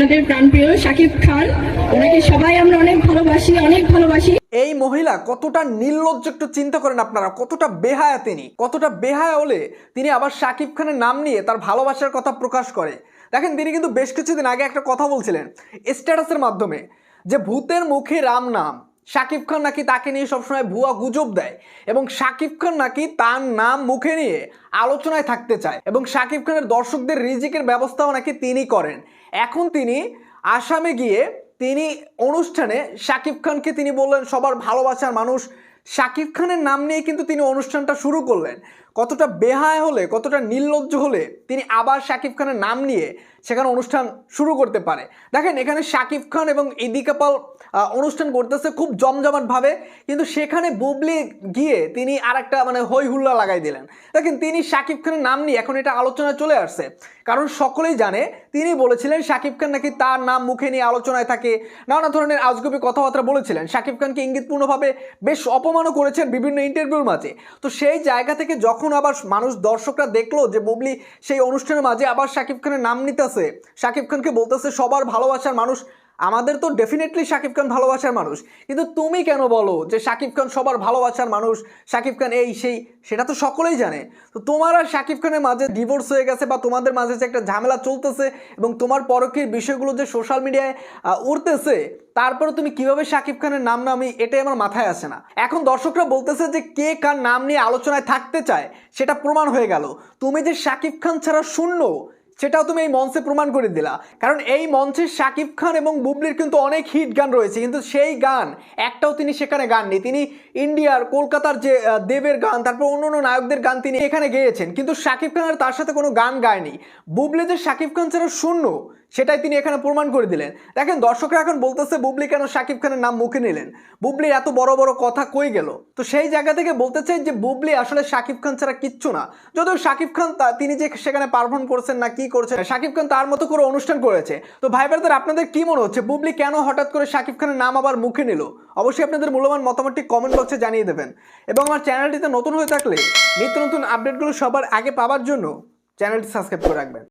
আপনাদের প্রাণপ্রিয় শাকিব খান, ওনাকে সবাই আমরা অনেক ভালোবাসি অনেক ভালোবাসি। এই মহিলা কতটা নির্লজ্জ একটু চিন্তা করেন আপনারা, কতটা বেহায়া তিনি, কতটা বেহায়া হলে তিনি আবার শাকিব খানের নাম নিয়ে তার ভালোবাসার কথা প্রকাশ করে। দেখেন, তিনি কিন্তু বেশ কিছুদিন আগে একটা কথা বলছিলেন স্ট্যাটাসের মাধ্যমে, যে ভূতের মুখে রাম নাম। শাকিব খান নাকি তাকে নিয়ে সবসময় ভুয়া গুজব দেয় এবং শাকিব খান নাকি তার নাম মুখে নিয়ে আলোচনায় থাকতে চায় এবং শাকিব খানের দর্শকদের রিজিকের ব্যবস্থাও নাকি তিনি করেন। এখন তিনি আসামে গিয়ে তিনি অনুষ্ঠানে শাকিব খানকে তিনি বললেন, সবার ভালোবাসার মানুষ। শাকিব খানের নাম নিয়ে কিন্তু তিনি অনুষ্ঠানটা শুরু করলেন। কতটা বেহায় হলে, কতটা নির্লজ্জ হলে তিনি আবার শাকিব খানের নাম নিয়ে সেখানে অনুষ্ঠান শুরু করতে পারে। দেখেন, এখানে শাকিব খান এবং ইদি কাপাল অনুষ্ঠান করতেছে খুব জমজমাটভাবে, কিন্তু সেখানে বুবলি গিয়ে তিনি আর একটা মানে হই হুল্লা লাগাই দিলেন। দেখেন, তিনি শাকিব খানের নাম নিয়ে এখন এটা আলোচনায় চলে আসছে। কারণ সকলেই জানে, তিনি বলেছিলেন শাকিব খান নাকি তার নাম মুখে নিয়ে আলোচনায় থাকে। নানা ধরনের আজগুবি কথাবার্তা বলেছিলেন। শাকিব খানকে ইঙ্গিতপূর্ণভাবে বেশ অপমানও করেছেন বিভিন্ন ইন্টারভিউর মাঝে। তো সেই জায়গা থেকে যখন আবার মানুষ দর্শকরা দেখল যে বুবলি সেই অনুষ্ঠানের মাঝে আবার শাকিব খানের নাম নিতেছে। শাকিব খানকে বলতেছে, সবার ভালোবাসার মানুষ আমাদের তো ডেফিনেটলি শাকিব খান ভালোবাসার মানুষ। কিন্তু তুমি কেন বলো যে শাকিব খান সবার ভালোবাসার মানুষ? শাকিব খান এই সেই, সেটা তো সকলেই জানে। তো তোমার আর শাকিব খানের মাঝে ডিভোর্স হয়ে গেছে বা তোমাদের মাঝে যে একটা ঝামেলা চলতেছে এবং তোমার পরকীর বিষয়গুলো যে সোশ্যাল মিডিয়ায় উঠতেছে তারপরে তুমি কীভাবে শাকিব খানের নাম নামি এটাই আমার মাথায় আসে না। এখন দর্শকরা বলতেছে যে কে কার নাম নিয়ে আলোচনায় থাকতে চায়, সেটা প্রমাণ হয়ে গেল। তুমি যে শাকিব খান ছাড়া শূন্য সেটাও তুমি এই মঞ্চে প্রমাণ করে দিলা। কারণ এই মঞ্চে শাকিব খান এবং বুবলির কিন্তু অনেক হিট গান রয়েছে। কিন্তু সেই গান, একটাও তিনি সেখানে গাননি। তিনি ইন্ডিয়ার, কলকাতার যে দেবের গান, তারপর অন্য অন্য নায়কদের গান তিনি এখানে গেয়েছেন। কিন্তু শাকিব খান আর তার সাথে কোনো গান গায়নি। বুবলি যে শাকিব খান ছাড়া শূন্য। সেটাই তিনি এখানে প্রমাণ করে দিলেন। দেখেন, দর্শকরা এখন বলতেছে, বুবলি কেন শাকিব খানের নাম মুখে নিলেন? বুবলির এত বড় বড় কথা কই গেল? তো সেই জায়গা থেকে বলতে চাই যে, বুবলি আসলে শাকিব খান ছাড়া কিচ্ছু না। যদিও শাকিব খান তা- তিনি যে সেখানে পারফর্ম করছেন না, কি করছেন, শাকিব খান তার মতো করে অনুষ্ঠান করেছে। তো ভাই ব্রাদার, আপনাদের কি মনে হচ্ছে, বুবলি কেন হঠাৎ করে শাকিব খানের নাম আবার মুখে নিল? অবশ্যই আপনাদের মূল্যবান মতামতটি কমেন্ট বক্সে জানিয়ে দেবেন। এবং আমার চ্যানেলটিতে নতুন হয়ে থাকলে নিত্য নতুন আপডেটগুলো সবার আগে পাওয়ার জন্য চ্যানেলটি সাবস্ক্রাইব করে রাখবেন।